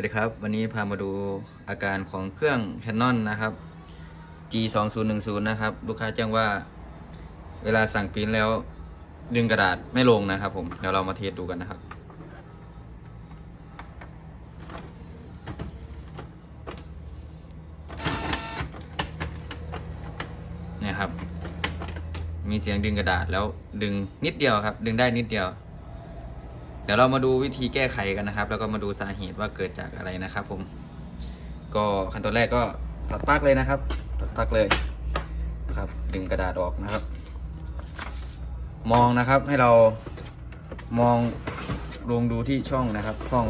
วัสดีครับ วันนี้พามาดูอาการของเครื่อง Canon นะครับ G 2 0 1 0 นะครับ ลูกค้าแจ้งว่า เวลาสั่งปริ้นแล้ว ดึงกระดาษไม่ลงนะครับผมเดี๋ยวเรามาเทสดูกันนะครับเนี่ยครับ มีเสียงดึงกระดาษแล้วดึงนิดเดียวครับ ดึงได้นิดเดียว เดี๋ยวเรามาดูวิธีแก้ไขกันนะครับ แล้วก็มาดูสาเหตุว่าเกิดจากอะไรนะครับ ผม ก็ขั้นตอนแรกก็ถอดปลั๊กเลยนะครับถอดปลั๊กเลยนะครับ ดึงกระดาษออกนะครับ มองนะครับให้เรามองลงดูที่ช่องนะครับ ช่อง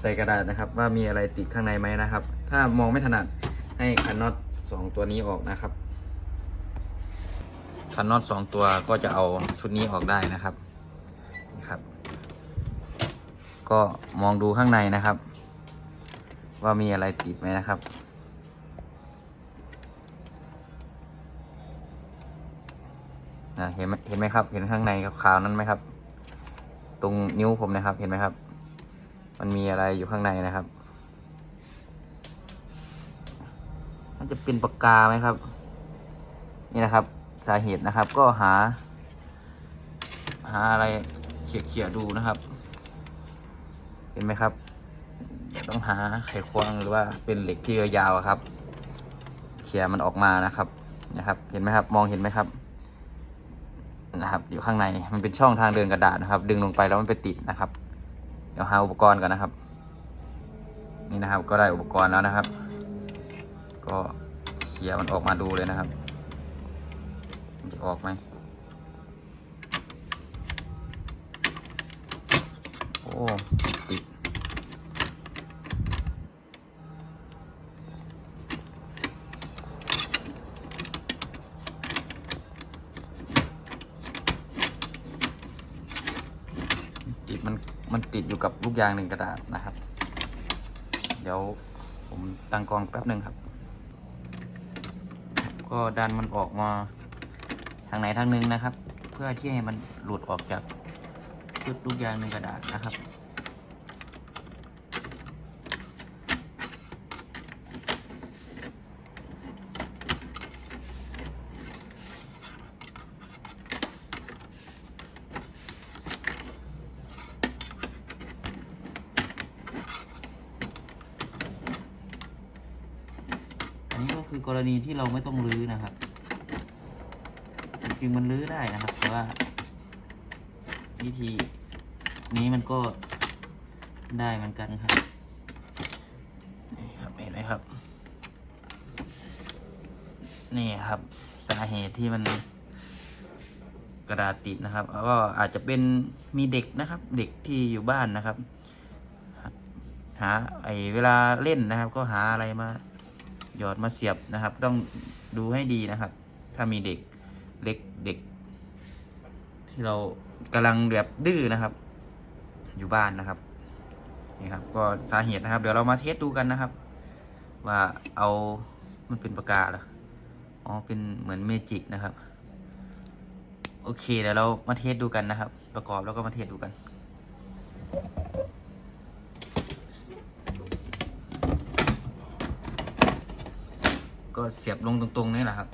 ใส่กระดาษนะครับ ว่ามีอะไรติดข้างในไหมนะครับ ถ้ามองไม่ถนัดให้คันน็อตสองตัวนี้ออกนะครับคันน็อตสองตัวก็จะเอาชุดนี้ออกได้นะครับนี่ครับ ก็มองดูข้างในนะครับ ว่ามีอะไรติดไหมนะครับนะเห็นไหมเห็นไหมครับ เห็นข้างในขาวๆนั้นไหมครับ ตรงนิ้วผมนะครับ เห็นไหมครับ มันมีอะไรอยู่ข้างในนะครับน่าจะเป็นปากกาไหมครับ นี่นะครับ สาเหตุนะครับ ก็หา หาอะไรเขี่ยๆดูนะครับ เห็นไหมครับต้องหาไขควงหรือว่าเป็นเหล็กที่ยาวๆครับ เขี่ยมันออกมานะครับนะครับ เห็นไหมครับ มองเห็นไหมครับ นะครับ อยู่ข้างในมันเป็นช่องทางเดินกระดาษนะครับ ดึงลงไปแล้วมันไปติดนะครับ เดี๋ยวหาอุปกรณ์ก่อนนะครับ นี่นะครับ ก็ได้อุปกรณ์แล้วนะครับ ก็เขี่ยมันออกมาดูเลยนะครับมันจะออกไหม โอ้ติดติดมันมันติดอยู่กับลูกยางหนึ่งกระดาษนะครับ เดี๋ยวผมตั้งกองแป๊บหนึ่งครับ ก็ดันมันออกมาทางไหนทางหนึ่งนะครับ เพื่อที่ให้มันหลุดออกจาก ชุดลูกยางหนึ่งกระดาษนะครับอันนี้ก็คือกรณีที่เราไม่ต้องรื้อนะครับ จริงๆมันรื้อได้นะครับ แต่ว่า วิธีนี้มันก็ได้เหมือนกันครับนี่ครับเห็นไหมครับ นี่ครับสาเหตุที่มันกระดาษติดนะครับก็อาจจะเป็นมีเด็กนะครับ เด็กที่อยู่บ้านนะครับ หาไอเวลาเล่นนะครับ ก็หาอะไรมาหยอดมาเสียบนะครับ ต้องดูให้ดีนะครับ ถ้ามีเด็กเล็กเด็ก ที่เรากำลังแบบดื้อนะครับ อยู่บ้านนะครับนี่ครับ ก็สาเหตุนะครับ เดี๋ยวเรามาเทสดูกันนะครับ ว่าเอามันเป็นปากกาเหรออ๋อเป็นเหมือนเมจิกนะครับ โอเคเดี๋ยวเรามาเทสดูกันนะครับ ประกอบแล้วก็มาเทสดูกันก็เสียบลงตรงๆนี่แหละครับ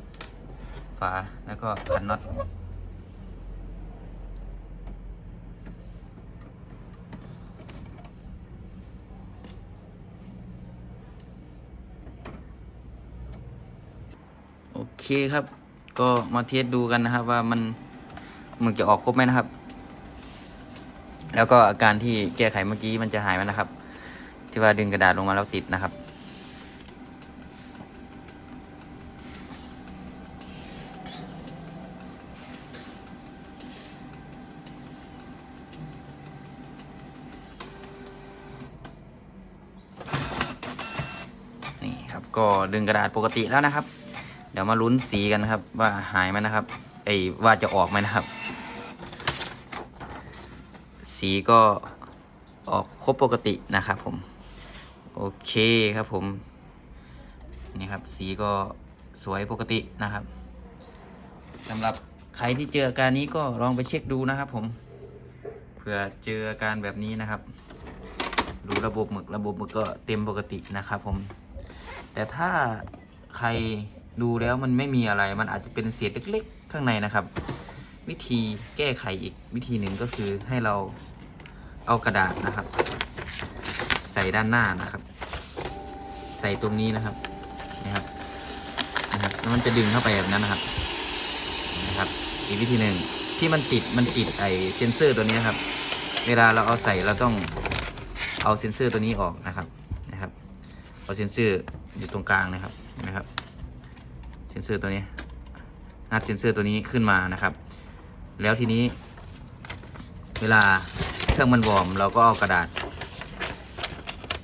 ฝาแล้วก็ขันน็อต โอเคครับ ก็มาเทสดูกันนะครับ ว่ามันมันจะออกครบไหมนะครับ แล้วก็อาการที่แก้ไขเมื่อกี้มันจะหายไหมนะครับ ที่ว่าดึงกระดาษลงมาแล้วติดนะครับ นี่ครับ ก็ดึงกระดาษปกติแล้วนะครับ เดี๋ยวมาลุ้นสีกันนะครับ ว่าหายไหมนะครับไอ้ว่าจะออกไหมนะครับ สีก็ออกครบปกตินะครับผม โอเคครับผม นี่ครับสีก็สวยปกตินะครับสำหรับใครที่เจออาการนี้ก็ลองไปเช็คดูนะครับผมเผื่อเจออาการแบบนี้นะครับ ดูระบบหมึกระบบหมึกก็เต็มปกตินะครับผม แต่ถ้าใคร ดูแล้วมันไม่มีอะไร มันอาจจะเป็นเศษเล็ก ๆ ข้างในนะครับ วิธีแก้ไขอีกวิธีหนึ่งก็คือให้เราเอากระดาษนะครับ ใส่ด้านหน้านะครับ ใส่ตรงนี้นะครับนะครับนะครับแล้วมันจะดึงเข้าไปแบบนั้นนะครับนะครับ อีกวิธีหนึ่งที่มันติดมันติดไอเซนเซอร์ตัวนี้ครับ เวลาเราเอาใส่เราต้องเอาเซนเซอร์ตัวนี้ออกนะครับนะครับเอาเซนเซอร์อยู่ตรงกลางนะครับเห็นไหมครับ เซนเซอร์ตัวนี้งัดเซนเซอร์ตัวนี้ขึ้นมานะครับ แล้วทีนี้ เวลาเครื่องมันวอร์มเราก็เอากระดาษ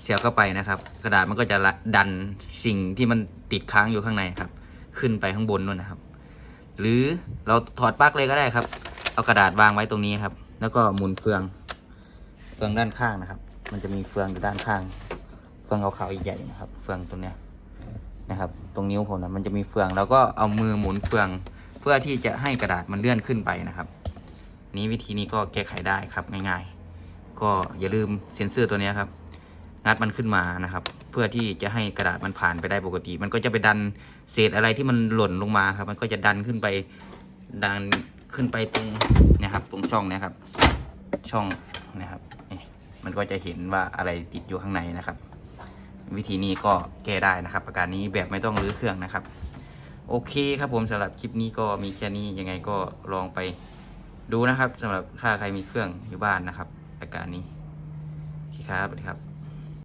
เสียบเข้าไปนะครับ กระดาษมันก็จะดันสิ่งที่มันติดค้างอยู่ข้างในครับ ขึ้นไปข้างบนนู่นนะครับ หรือเราถอดปลั๊กเลยก็ได้ครับ เอากระดาษวางไว้ตรงนี้ครับ แล้วก็หมุนเฟืองเฟืองด้านข้างนะครับ มันจะมีเฟืองอยู่ด้านข้าง เฟืองขาวๆใหญ่ๆนะครับ เฟืองตรงเนี้ย นะครับ ตรงนิ้วผมนะมันจะมีเฟือง แล้วก็เอามือหมุนเฟือง เพื่อที่จะให้กระดาษมันเลื่อนขึ้นไปนะครับ นี้วิธีนี้ก็แก้ไขได้ครับง่าย ๆ ก็อย่าลืมเซ็นเซอร์ตัวนี้ครับ งัดมันขึ้นมานะครับ เพื่อที่จะให้กระดาษมันผ่านไปได้ปกติ มันก็จะไปดันเศษอะไรที่มันหล่นลงมาครับ มันก็จะดันขึ้นไปดันขึ้นไปตรงนะครับ ตรงช่องนะครับ ช่องนะครับนี่มันก็จะเห็นว่าอะไรติดอยู่ข้างในนะครับ วิธีนี้ก็แก้ได้นะครับ ประการนี้แบบไม่ต้องรื้อเครื่องนะครับ โอเคครับผมสำหรับคลิปนี้ก็มีแค่นี้ยังไงก็ลองไปดูนะครับสำหรับถ้าใครมีเครื่องอยู่บ้านนะครับอาการนี้โอเคครับสวัสดีครับ